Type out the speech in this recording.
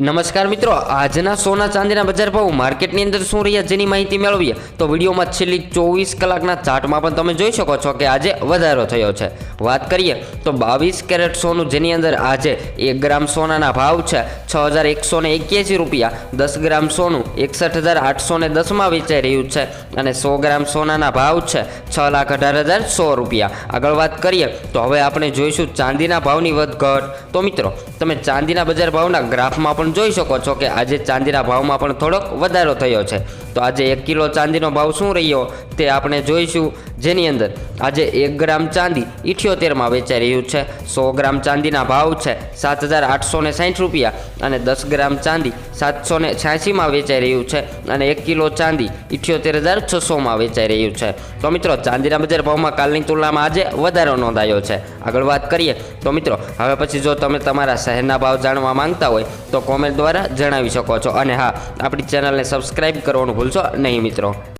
નમસ્કાર મિત્રો, આજના સોના ચાંદીના બજાર ભાવ માર્કેટની અંદર શું રહ્યા જેની માહિતી મેળવીએ તો વિડીયોમાં છેલ્લી ચોવીસ કલાકના ચાર્ટમાં પણ તમે જોઈ શકો છો કે આજે વધારો થયો છે. વાત કરીએ તો બાવીસ કેરેટ સોનું જેની અંદર આજે એક ગ્રામ સોનાના ભાવ છે. છ હજાર એકસો ને એક્યાસી રૂપિયા. દસ ગ્રામ સોનું એકસઠ હજાર આઠસો ને દસમાં વેચાઈ રહ્યું છે અને સો ગ્રામ સોનાના ભાવ છે છ લાખ અઢાર હજાર સો રૂપિયા. આગળ વાત કરીએ તો હવે આપણે જોઈશું ચાંદીના ભાવની વધઘટ. તો મિત્રો, તમે ચાંદીના બજાર ભાવના ગ્રાફમાં પણ જોઈ શકો છો કે આજે ચાંદીના ભાવમાં પણ થોડોક વધારો થયો છે. તો આજે એક કિલો ચાંદીનો ભાવ શું રહ્યો તે આપણે જોઈશું. જેની અંદર આજે એક ગ્રામ ચાંદી ઇઠ્યોતેરમાં વેચાઈ રહ્યું છે. સો ગ્રામ ચાંદીના ભાવ છે સાત હજાર આઠસો ને સાઠ રૂપિયા અને દસ ગ્રામ ચાંદી સાતસો ને છ્યાસીમાં વેચાઈ રહ્યું છે અને એક કિલો ચાંદી ઇઠ્યોતેર હજાર છસોમાં વેચાઈ રહ્યું છે. તો મિત્રો, ચાંદીના બજાર ભાવમાં કાલની તુલનામાં આજે વધારો નોંધાયો છે. આગળ વાત કરીએ તો મિત્રો, હવે પછી જો તમે તમારા શહેરના ભાવ જાણવા માંગતા હોય તો કોમેન્ટ દ્વારા જણાવી શકો છો. અને હા, આપણી ચેનલને સબસ્ક્રાઈબ કરવાનું ભૂલશો નહીં મિત્રો.